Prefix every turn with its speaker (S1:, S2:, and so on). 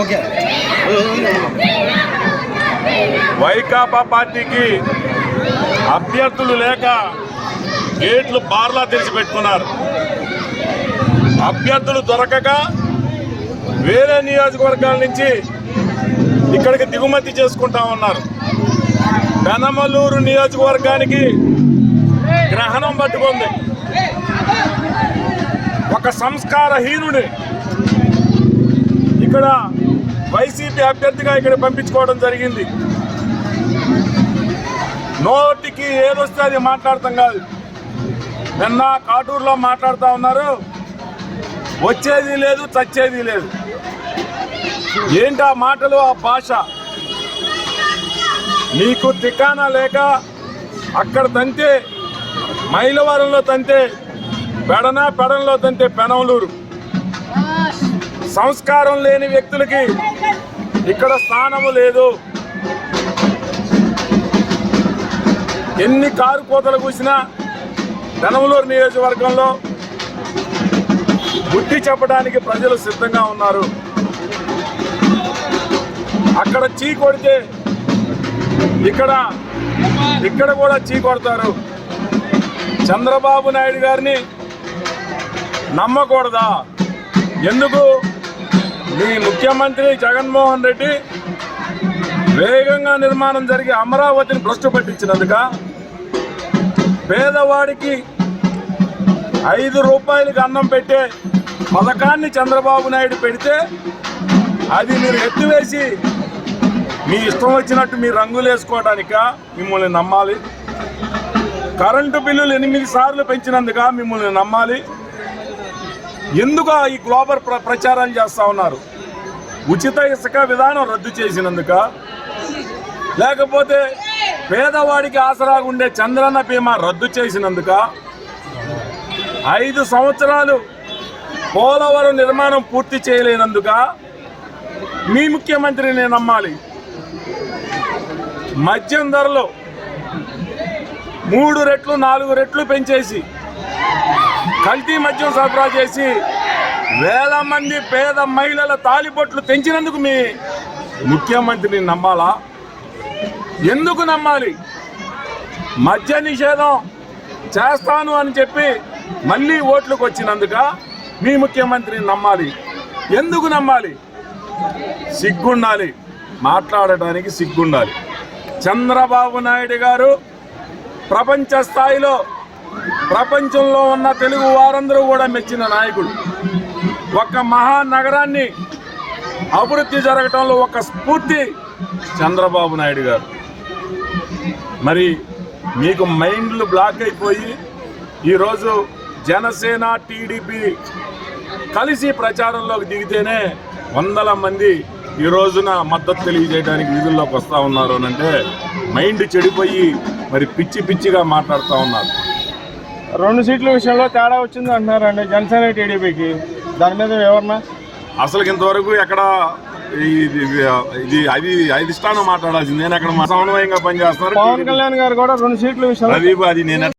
S1: Okay.
S2: Vaikapa పార్టీకి అభ్యర్థులు లేక గేట్లు బార్లా తెరిచిపెట్టుకున్నారు అభ్యర్థులు దొరకక వేరే నియోజకవర్గాల నుంచి ఇక్కడికి దిగుమతి చేసుకుంటా ఉన్నారు. పెనమలూరు నియోజకవర్గానికి గ్రహణం పట్టుకుంది. ఒక సంస్కారహీనుడి ఇక్కడ వైసీపీ అభ్యర్థిగా ఇక్కడ పంపించుకోవడం జరిగింది. నోటికి ఏదొస్తే అది మాట్లాడతాం కాదు. నిన్న కాటూరులో మాట్లాడుతూ ఉన్నారు. వచ్చేది లేదు చచ్చేది లేదు. ఏంటి ఆ మాటలు ఆ భాష? నీకు తికానా లేక అక్కడ తంతే మైలవరంలో తంతే పెడన పెడంలో తంతే పెనవలూరు. సంస్కారం లేని వ్యక్తులకి ఇక్కడ స్థానము లేదు. ఎన్ని కారు కోతలు కూసినా ధనములూరు నియోజకవర్గంలో బుద్ధి చెప్పడానికి ప్రజలు సిద్ధంగా ఉన్నారు. అక్కడ చీ కొడితే ఇక్కడ ఇక్కడ కూడా చీ కొడతారు. చంద్రబాబు నాయుడు గారిని నమ్మకూడదా? ఎందుకు? మీ ముఖ్యమంత్రి జగన్మోహన్ రెడ్డి వేగంగా నిర్మాణం జరిగి అమరావతిని భ్రష్టు పట్టించినందుక పేదవాడికి ఐదు రూపాయలకి అన్నం పెట్టే పథకాన్ని చంద్రబాబు నాయుడు పెడితే అది మీరు ఎత్తివేసి మీ ఇష్టం వచ్చినట్టు మీ రంగులు వేసుకోవడానిక మిమ్మల్ని నమ్మాలి. కరెంటు బిల్లులు ఎనిమిది సార్లు పెంచినందుక మిమ్మల్ని నమ్మాలి. ఎందుకు ఈ గ్లోబల్ ప్ర ప్రచారం చేస్తూ ఉన్నారు? ఉచిత ఇసుక విధానం రద్దు చేసినందుక? లేకపోతే పేదవాడికి ఆసరాగా ఉండే చంద్రన్న బీమా రద్దు చేసినందుక? ఐదు సంవత్సరాలు పోలవరం నిర్మాణం పూర్తి చేయలేనందుక? మీ ముఖ్యమంత్రిని నమ్మాలి. మద్యం ధరలు మూడు రెట్లు నాలుగు రెట్లు పెంచేసి కల్తీ మద్యం సరఫరా చేసి వేల మంది పేద మహిళల తాలిబొట్లు తెంచినందుకు మీ ముఖ్యమంత్రిని నమ్మాలా? ఎందుకు నమ్మాలి? మద్య నిషేధం చేస్తాను అని చెప్పి మళ్ళీ ఓట్లకు వచ్చినందుక మీ ముఖ్యమంత్రిని నమ్మాలి. ఎందుకు నమ్మాలి? సిగ్గుండాలి. మాట్లాడటానికి సిగ్గుండాలి. చంద్రబాబు నాయుడు గారు ప్రపంచ స్థాయిలో ప్రపంచంలో ఉన్న తెలుగు వారందరూ కూడా మెచ్చిన నాయకుడు. ఒక మహానగరాన్ని అభివృద్ధి జరగటంలో ఒక స్ఫూర్తి చంద్రబాబు నాయుడు గారు. మరి మీకు మైండ్లు బ్లాక్ అయిపోయి ఈరోజు జనసేన టీడీపీ కలిసి ప్రచారంలోకి దిగితేనే వందల మంది ఈ రోజున మద్దతు తెలియజేయడానికి వీధుల్లోకి వస్తూ ఉన్నారు అని అంటే మైండ్ చెడిపోయి మరి పిచ్చి పిచ్చిగా మాట్లాడుతూ ఉన్నారు.
S3: రెండు సీట్ల విషయంలో తేడా వచ్చింది అంటున్నారండి జనసేన టీడీపీకి. దాని మీద వివరణ?
S2: అసలు ఇంతవరకు ఎక్కడ ఇది అది అధిష్టానం మాట్లాడాల్సింది. నేను అక్కడ సమన్వయంగా పనిచేస్తున్నారు?
S3: పవన్ కళ్యాణ్ గారు కూడా రెండు సీట్ల విషయంలో
S2: అది నేను